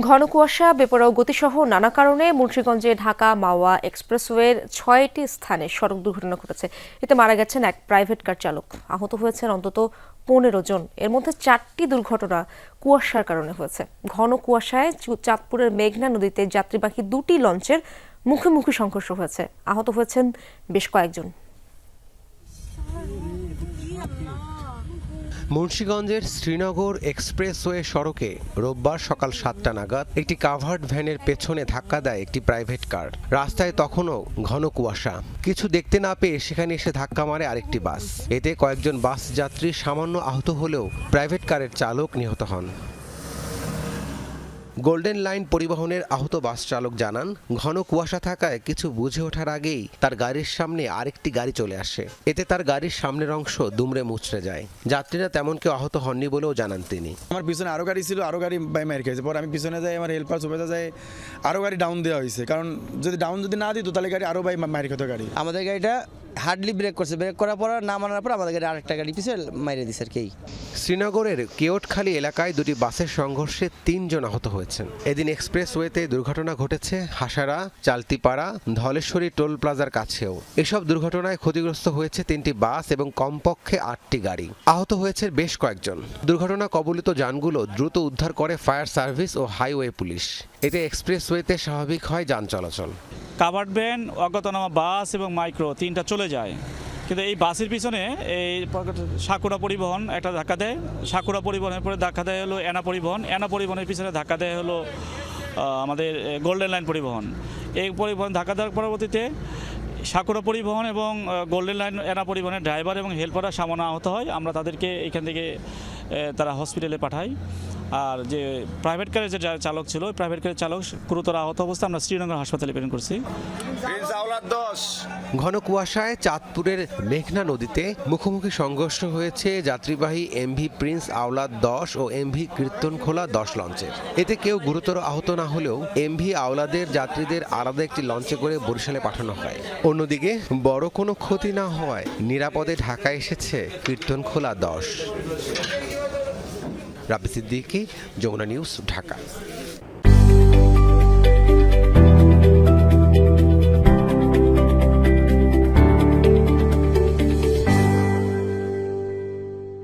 ঘন কুয়াশা, বেপরোয়া গতিসহ নানা কারণে মুন্সিগঞ্জে ঢাকা মাওয়া এক্সপ্রেসওয়ের ছয়টি স্থানে সড়ক দুর্ঘটনা ঘটেছে। এতে মারা গেছেন এক প্রাইভেট কার চালক। আহত হয়েছেন অন্তত পনেরো জন। এর মধ্যে চারটি দুর্ঘটনা কুয়াশার কারণে হয়েছে। ঘন কুয়াশায় চাঁদপুরের মেঘনা নদীতে যাত্রীবাহী দুটি লঞ্চের মুখোমুখি সংঘর্ষ হয়েছে। আহত হয়েছেন বেশ কয়েকজন। মুন্সিগঞ্জের শ্রীনগর এক্সপ্রেসওয়ে সড়কে রোববার সকাল সাতটা নাগাদ একটি কাভার্ড ভ্যানের পেছনে ধাক্কা দেয় একটি প্রাইভেট কার রাস্তায় তখনও ঘন কুয়াশা। কিছু দেখতে না পেয়ে সেখানে এসে ধাক্কা মারে আরেকটি বাস। এতে কয়েকজন বাস যাত্রী সামান্য আহত হলেও প্রাইভেট কারের চালক নিহত হন। গোল্ডেন লাইন পরিবহনের আহত বাস চালক জানান ঘন কুয়াশা থাকায় কিছু বুঝে ওঠার আগেই তার গাড়ির সামনে আরেকটি গাড়ি চলে আসে। এতে তার গাড়ির সামনের অংশ দুমড়ে মুচড়ে যায়। যাত্রীরা তেমন কেউ আহত হননি বলেও জানান তিনি। আমার পিছনে আরও গাড়ি ছিল আরও গাড়ি বাই মার খেয়েছে পর আমি পিছনে যাই আমার হেল্পার সুবেদা যায় আরও গাড়ি ডাউন দেওয়া হয়েছে কারণ যদি ডাউন যদি না দিত তাহলে গাড়ি আরও বাই মার খেত গাড়ি। আমাদের গাড়িটা হার্ডলি ব্রেক করছে। ব্রেক করার পর না মানার পর আমাদের আরেকটা গাড়ি পিছিয়ে মাইরে দিছে আর কি। শ্রীনগরের কেওটখালী এলাকায় দুটি বাসের সংঘর্ষে তিনজন আহত হয়েছেন। এদিন এক্সপ্রেসওয়েতে দুর্ঘটনা ঘটেছে হাসারা, চালতিপাড়া, ধলেশ্বরী টোল প্লাজার কাছেও। এসব দুর্ঘটনায় ক্ষতিগ্রস্ত হয়েছে তিনটি বাস এবং কমপক্ষে আটটি গাড়ি। আহত হয়েছে বেশ কয়েকজন। দুর্ঘটনা কবলিত যানগুলো দ্রুত উদ্ধার করে ফায়ার সার্ভিস ও হাইওয়ে পুলিশ। এতে এক্সপ্রেসওয়েতে স্বাভাবিক হয় যান চলাচল। কাভার্ড ভ্যান, অজ্ঞাতনামা বাস এবং মাইক্রো তিনটা চলে যায়। কিন্তু এই বাসের পিছনে এই সাকুরা পরিবহন একটা ধাক্কা দেয়। সাকুরা পরিবহনের পরে ধাক্কা দেয় হলো এনা পরিবহন। এনা পরিবহনের পিছনে ধাক্কা দেয় হলো আমাদের গোল্ডেন লাইন পরিবহন। এই পরিবহন ধাক্কা দেওয়ার পরবর্তীতে সাকুরা পরিবহন এবং গোল্ডেন লাইন এনা পরিবহনের ড্রাইভার এবং হেল্পাররা সামান্য আহত হয়। আমরা তাদেরকে এখান থেকে তারা হসপিটালে পাঠাই। আর যে প্রাইভেট কারের যে চালক ছিল ওই প্রাইভেট কারের চালক গুরুতর আহত অবস্থা আমরা শ্রীনগর হাসপাতালে প্রেরণ করছি। ঘন কুয়াশায় চাঁদপুরের মেঘনা নদীতে মুখোমুখি সংঘর্ষ হয়েছে যাত্রীবাহী এমভি প্রিন্স আওলাদ দশ ও এমভি কীর্তনখোলা দশ লঞ্চের। এতে কেউ গুরুতর আহত না হলেও এমভি আওলাদের যাত্রীদের আলাদা একটি লঞ্চে করে বরিশালে পাঠানো হয়। অন্যদিকে বড় কোনো ক্ষতি না হওয়ায় নিরাপদে ঢাকা এসেছে কীর্তনখোলা দশ। রাবি সিদ্দিকি যমুনা নিউজ ঢাকা।